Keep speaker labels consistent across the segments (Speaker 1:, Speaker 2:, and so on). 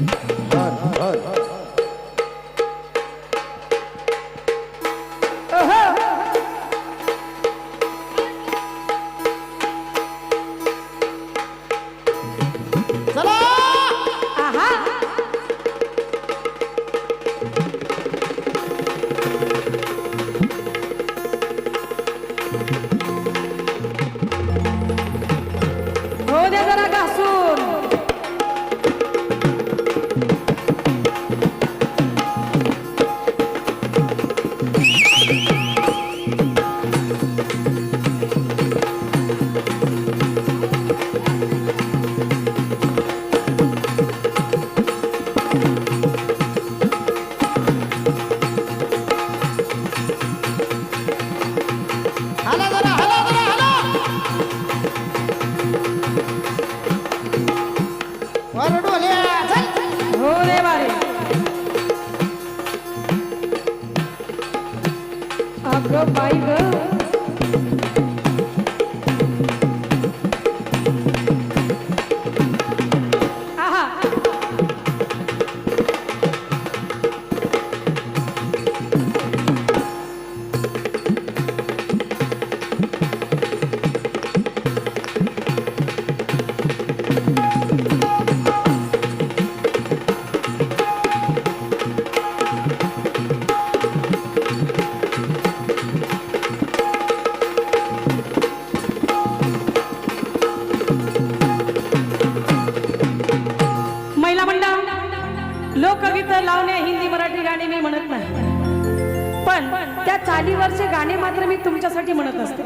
Speaker 1: Mm-hmm. कवित लावण्या हिंदी मराठी गाणी मी म्हणत नाही. पण त्या चालीवरचे गाणे मात्र मी तुमच्यासाठी म्हणत असते.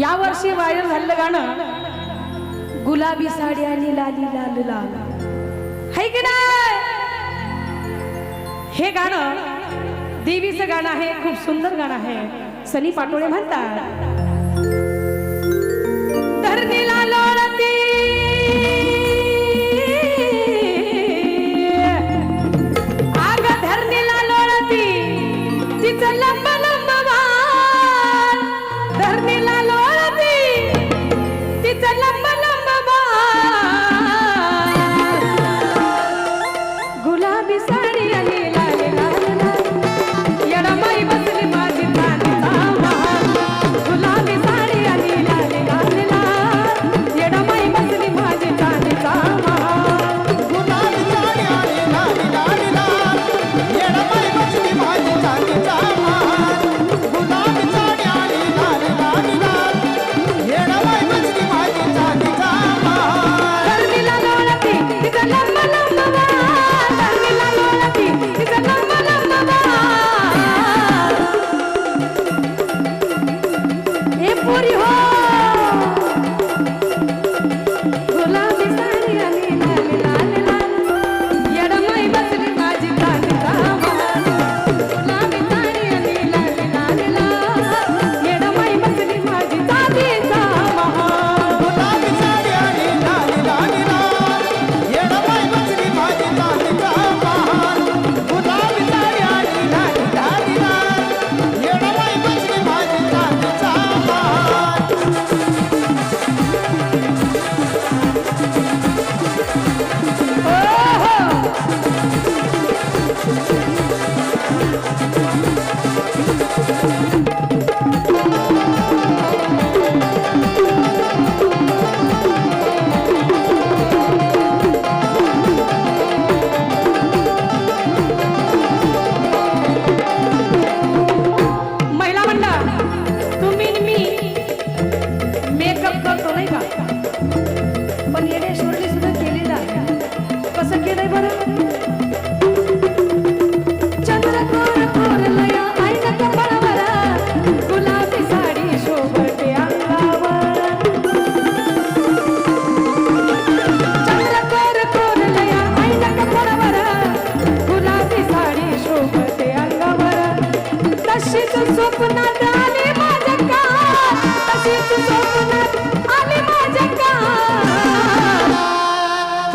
Speaker 1: या वर्षी व्हायरल झालं गाणं गुलाबी साडी आणि लाली लाल लाल. है की नाही? हे गाणं देवीचं गाणं आहे खूप सुंदर गाणं आहे. सनी पाटोळे म्हणतात धरणी लाल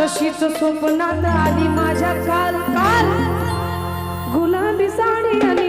Speaker 1: अशीच स्वप्नात आली माझ्या काल काल. गुलाबी साडी आली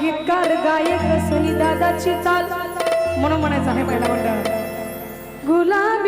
Speaker 1: गीतकार गायक सनी दादाची चाल. म्हणून म्हणायचं आहे पहिला मंडळ. गुलाबी